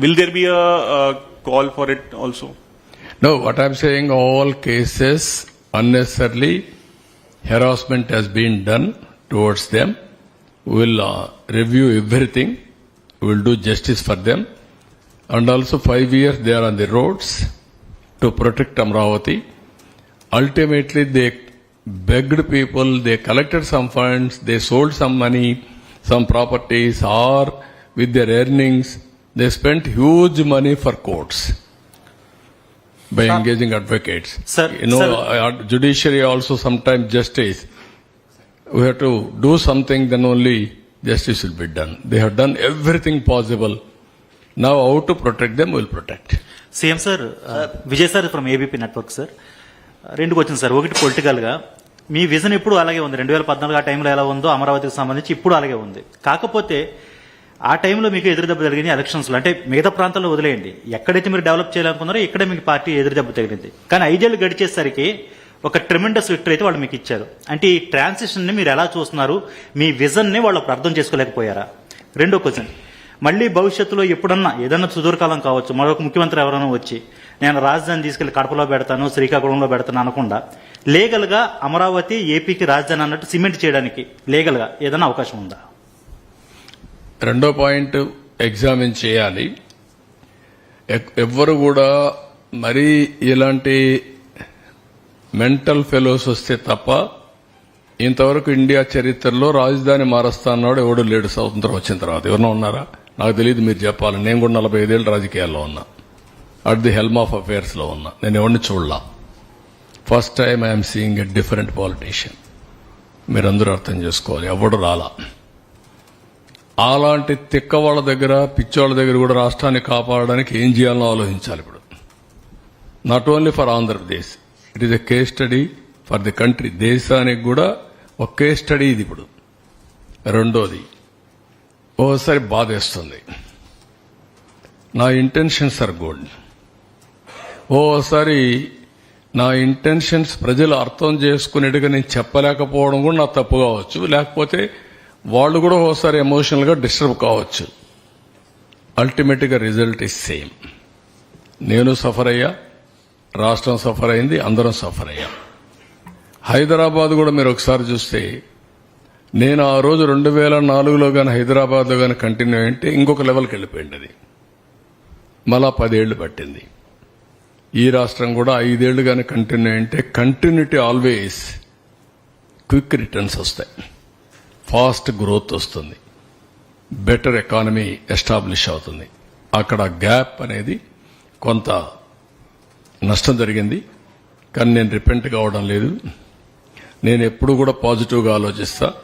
will there be a, uh call for it also? No, what I'm saying, all cases unnecessarily harassment has been done towards them. We will uh, review everything. We will do justice for them. And also five years they are on the roads to protect Amravati. Ultimately they begged people, they collected some funds, they sold some money, some properties or with their earnings, they spend huge money for courts by engaging advocates no judiciary also some time justice we have to do something then only justice will be done they have done everything possible now how to protect them will protect CM sir Vijay sir from ABP network sir రెండు వచ్చింది sir ఒకటి పొలిటికల్గా మీ vision ఇప్పుడు అలాగే ఉంది? రెండు వేల పద్నాలుగు ఆ టైంలో ఎలా ఉందో అమరావతికి సంబంధించి ఇప్పుడు అలాగే ఉంది. కాకపోతే ఆ టైంలో మీకు ఎదురు దెబ్బ జరిగింది ఎలక్షన్స్లో అంటే మిగతా ప్రాంతాల్లో వదిలేయండి. ఎక్కడైతే మీరు డెవలప్ చేయాలనుకున్నారో ఇక్కడే మీకు పార్టీ ఎదురు దెబ్బ తగిలింది. కానీ ఐదేళ్ళు గడిచేసరికి ఒక ట్రిమెండస్ విక్టరీ అయితే వాళ్ళు మీకు ఇచ్చారు. అంటే ఈ ట్రాన్సిషన్ని మీరు ఎలా చూస్తున్నారు? మీ విజన్ని వాళ్ళు అర్థం చేసుకోలేకపోయారా? రెండో క్వశ్చన్. మళ్ళీ భవిష్యత్తులో ఎప్పుడన్నా ఏదన్నా సుదూరకాలం కావచ్చు మరొక ముఖ్యమంత్రి ఎవరైనా వచ్చి నేను రాజధాని తీసుకెళ్ళి కడపలో పెడతాను శ్రీకాకుళంలో పెడతాను అనకుండా లీగల్గా అమరావతి ఏపీకి రాజధాని అన్నట్టు సిమెంట్ చేయడానికి లీగల్గా ఏదైనా అవకాశం ఉందా? రెండో పాయింట్ ఎగ్జామిన్ చేయాలి. ఎవ్వరు కూడా మరీ ఇలాంటి మెంటల్ ఫెలోస్ వస్తే తప్ప ఇంతవరకు ఇండియా చరిత్రలో రాజధాని మారుస్తా అన్నాడు ఎవడు లేడు. స్వతంత్రం వచ్చిన తర్వాత ఎవరన్నా ఉన్నారా? నాకు తెలియదు మీరు చెప్పాలి. నేను కూడా నలభై ఐదేళ్ళు రాజకీయాల్లో ఉన్నా. అట్ ది హెల్మ్ ఆఫ్ అఫేర్స్లో ఉన్నా. నేను ఎవరిని చూడలా. First time I'm seeing a different politician మీరందరూ అర్థం చేసుకోవాలి. ఎవడు రాలా? అలాంటి తిక్క వాళ్ళ దగ్గర పిచ్చోళ్ళ దగ్గర కూడా రాష్ట్రాన్ని కాపాడడానికి ఏం చేయాలని ఆలోచించాలి ఇప్పుడు. Not only for Andhra Pradesh it is a case study for the country దేశానికి కూడా ఒక కేస్ స్టడీ ఇది ఇప్పుడు. రెండోది ఓసారి బాధేస్తుంది. నా ఇంటెన్షన్స్ ఆర్ గుడ్ ఓసారి నా ఇంటెన్షన్స్ ప్రజలు అర్థం చేసుకునేట్టుగా నేను చెప్పలేకపోవడం కూడా నా తప్పు కావచ్చు. లేకపోతే వాళ్ళు కూడా ఓసారి ఎమోషనల్గా డిస్టర్బ్ కావచ్చు. అల్టిమేట్గా రిజల్ట్ ఇస్ సేమ్ నేను సఫర్ అయ్యా రాష్ట్రం సఫర్ అయింది అందరం సఫర్ అయ్యాం. హైదరాబాద్ కూడా మీరు ఒకసారి చూస్తే నేను ఆ రోజు రెండు వేల నాలుగులో కానీ హైదరాబాద్లో కానీ కంటిన్యూ అయింటే ఇంకొక లెవెల్కి వెళ్ళిపోయింది అది. మళ్ళా పదేళ్ళు పట్టింది. ఈ రాష్ట్రం కూడా ఐదేళ్ళు కానీ కంటిన్యూ అయింటే కంటిన్యూటీ ఆల్వేస్ క్విక్ రిటర్న్స్ వస్తాయి. ఫాస్ట్ గ్రోత్ వస్తుంది. బెటర్ ఎకానమీ ఎస్టాబ్లిష్ అవుతుంది. అక్కడ గ్యాప్ అనేది కొంత నష్టం జరిగింది. కానీ నేను రిపెంట్ కావడం లేదు. నేను ఎప్పుడు కూడా పాజిటివ్గా ఆలోచిస్తా.